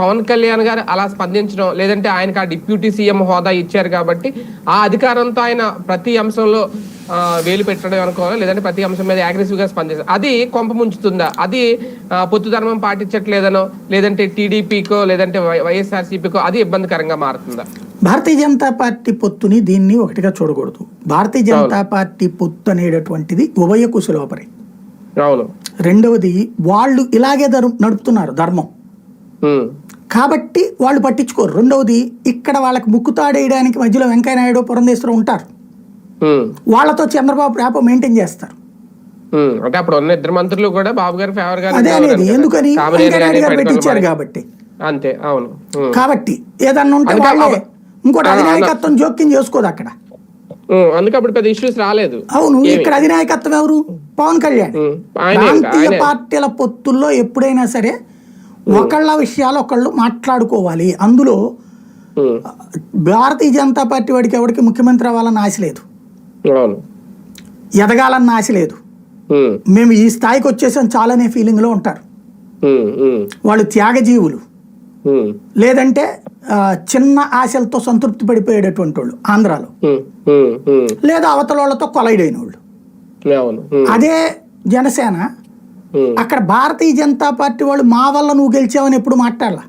పవన్ కళ్యాణ్ గారు అలా స్పందించడం లేదంటే ఆయనకు ఆ డిప్యూటీ సీఎం హోదా ఇచ్చారు కాబట్టి ఆ అధికారంతో ఆయన ప్రతి అంశంలో వేలు పెట్టడం అనుకోవాలి? లేదంటే ప్రతి అంశం మీద అగ్రెసివ్గా స్పందిస్తారు అది కొంప ముంచుతుందా? అది పొత్తు ధర్మం పాటించట్లేదనో లేదంటే టీడీపీకో లేదంటే వైఎస్ఆర్సీపీకో అది ఇబ్బందికరంగా మారుతుందా? భారతీయ జనతా పార్టీ పొత్తుని దీన్ని ఒకటిగా చూడకూడదు. భారతీయ జనతా పార్టీ పొత్తు అనేటటువంటిది ఉభయ కుశలోపరి రెండవది వాళ్ళు ఇలాగే ధర్మ నడుపుతున్నారు ధర్మం. కాబట్టి వాళ్ళు పట్టించుకోరు. రెండవది ఇక్కడ వాళ్ళకి ముక్కుతాడేయడానికి మధ్యలో వెంకయ్యనాయుడు పురంధేశ్వరం ఉంటారు. వాళ్ళతో చంద్రబాబు ర్యాపో మెయింటైన్ చేస్తారు. ఉమ్. అంటే అప్పుడు ఉన్న ఇద్దరు మంత్రులు కూడా బాబు గారి ఫేవర్ అదే అనేది. ఎందుకని? పెట్టించారు. కాబట్టి. అంతే అవును. కాబట్టి ఏదన్నా ఉంటే వాళ్ళే. ఇంకోటి అధినాయకత్వం జోక్యం చేసుకోదు అక్కడ. అందుకే అప్పుడు పెద్ద ఇష్యూస్ రాలేదు. అవును ఇక్కడ అధినాయకత్వం ఎవరు? పవన్ కళ్యాణ్. ప్రాంతీయ. పార్టీల పొత్తుల్లో ఎప్పుడైనా సరే ఒకళ్ళ విషయాలు ఒకళ్ళు మాట్లాడుకోవాలి. అందులో భారతీయ జనతా పార్టీ వాడికి ఎవరికి ముఖ్యమంత్రి అవ్వాలన్న ఆశ లేదు. ఎదగాలన్న ఆశ లేదు. మేము ఈ స్థాయికి వచ్చేసాం చాలనే ఫీలింగ్లో ఉంటారు. వాళ్ళు త్యాగజీవులు. లేదంటే చిన్న ఆశలతో సంతృప్తి పడిపోయేటటువంటి వాళ్ళు ఆంధ్రాలో. లేదా అవతల వాళ్ళతో కొలైడ్ అయిన వాళ్ళు అదే జనసేన అక్కడ భారతీయ జనతా పార్టీ వాళ్ళు మా వల్ల నువ్వు గెలిచావని ఎప్పుడు మాట్లాడాల?